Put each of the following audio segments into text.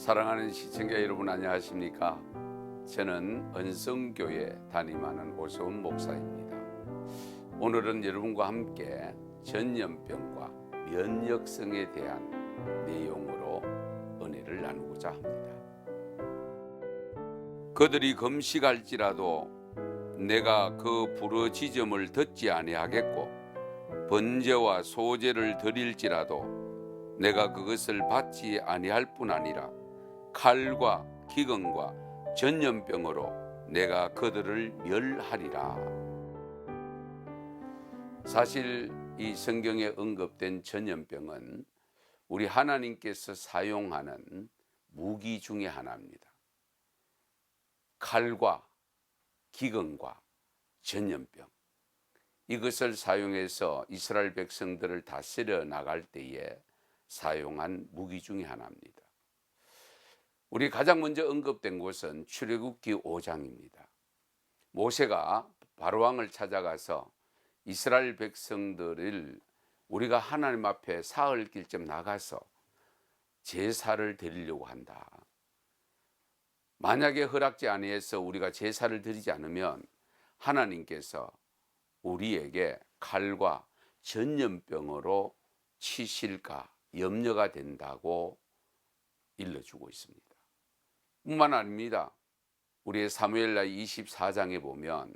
사랑하는 시청자 여러분 안녕하십니까? 저는 은성교회 담임하는 오세훈 목사입니다. 오늘은 여러분과 함께 전염병과 면역성에 대한 내용으로 은혜를 나누고자 합니다. 그들이 금식할지라도 내가 그 부르짖음을 듣지 아니하겠고 번제와 소제를 드릴지라도 내가 그것을 받지 아니할 뿐 아니라 칼과 기근과 전염병으로 내가 그들을 멸하리라. 사실 이 성경에 언급된 전염병은 우리 하나님께서 사용하는 무기 중의 하나입니다. 칼과 기근과 전염병. 이것을 사용해서 이스라엘 백성들을 다스려 나갈 때에 사용한 무기 중의 하나입니다. 우리 가장 먼저 언급된 곳은 출애굽기 5장입니다. 모세가 바로왕을 찾아가서 이스라엘 백성들을 우리가 하나님 앞에 사흘 길쯤 나가서 제사를 드리려고 한다. 만약에 허락지 아니해서 우리가 제사를 드리지 않으면 하나님께서 우리에게 칼과 전염병으로 치실까 염려가 된다고 일러주고 있습니다. 뿐만 아닙니다. 우리의 사무엘라 24장에 보면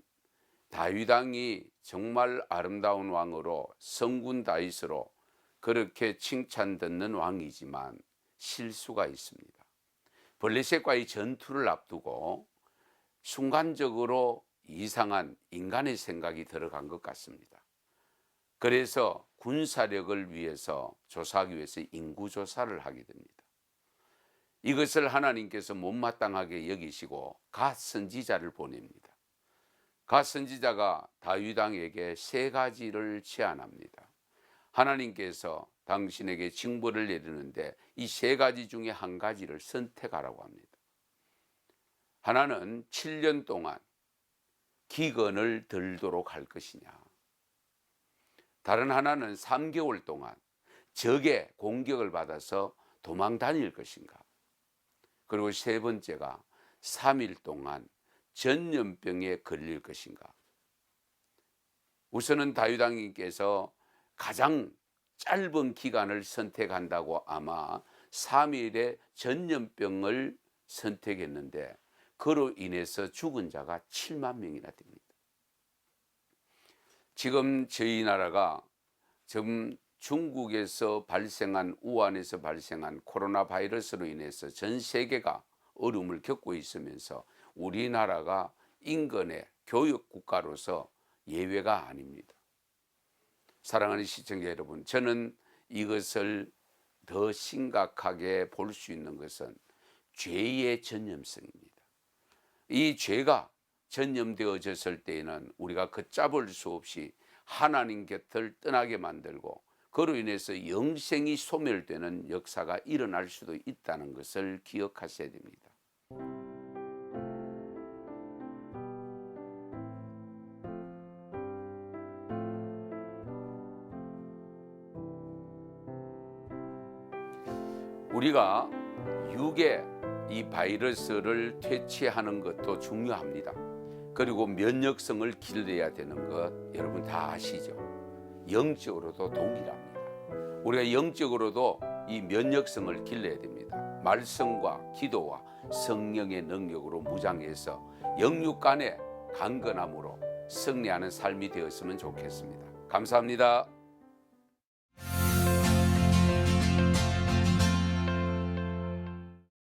다윗 왕이 정말 아름다운 왕으로 성군 다윗으로 그렇게 칭찬 듣는 왕이지만 실수가 있습니다. 블레셋과의 전투를 앞두고 순간적으로 이상한 인간의 생각이 들어간 것 같습니다. 그래서 군사력을 위해서 조사하기 위해서 인구 조사를 하게 됩니다. 이것을 하나님께서 못마땅하게 여기시고 갓 선지자를 보냅니다. 갓 선지자가 다윗 왕에게 세 가지를 제안합니다. 하나님께서 당신에게 징벌을 내리는데 이 세 가지 중에 한 가지를 선택하라고 합니다. 하나는 7년 동안 기근을 들도록 할 것이냐. 다른 하나는 3개월 동안 적의 공격을 받아서 도망 다닐 것인가. 그리고 세 번째가 3일 동안 전염병에 걸릴 것인가. 우선은 다윗 왕님께서 가장 짧은 기간을 선택한다고 아마 3일의 전염병을 선택했는데 그로 인해서 죽은 자가 7만 명이나 됩니다. 지금 저희 나라가 지금 중국에서 발생한 우한에서 발생한 코로나 바이러스로 인해서 전 세계가 어려움을 겪고 있으면서 우리나라가 인근의 교육 국가로서 예외가 아닙니다. 사랑하는 시청자 여러분, 저는 이것을 더 심각하게 볼 수 있는 것은 죄의 전염성입니다. 이 죄가 전염되어졌을 때에는 우리가 걷잡을 수 없이 하나님 곁을 떠나게 만들고 그로 인해서 영생이 소멸되는 역사가 일어날 수도 있다는 것을 기억하셔야 됩니다. 우리가 육의 이 바이러스를 퇴치하는 것도 중요합니다. 그리고 면역성을 길러야 되는 것 여러분 다 아시죠? 영적으로도 동일합니다. 우리가 영적으로도 이 면역성을 길러야 됩니다. 말씀과 기도와 성령의 능력으로 무장해서 영육 간의 강건함으로 승리하는 삶이 되었으면 좋겠습니다. 감사합니다.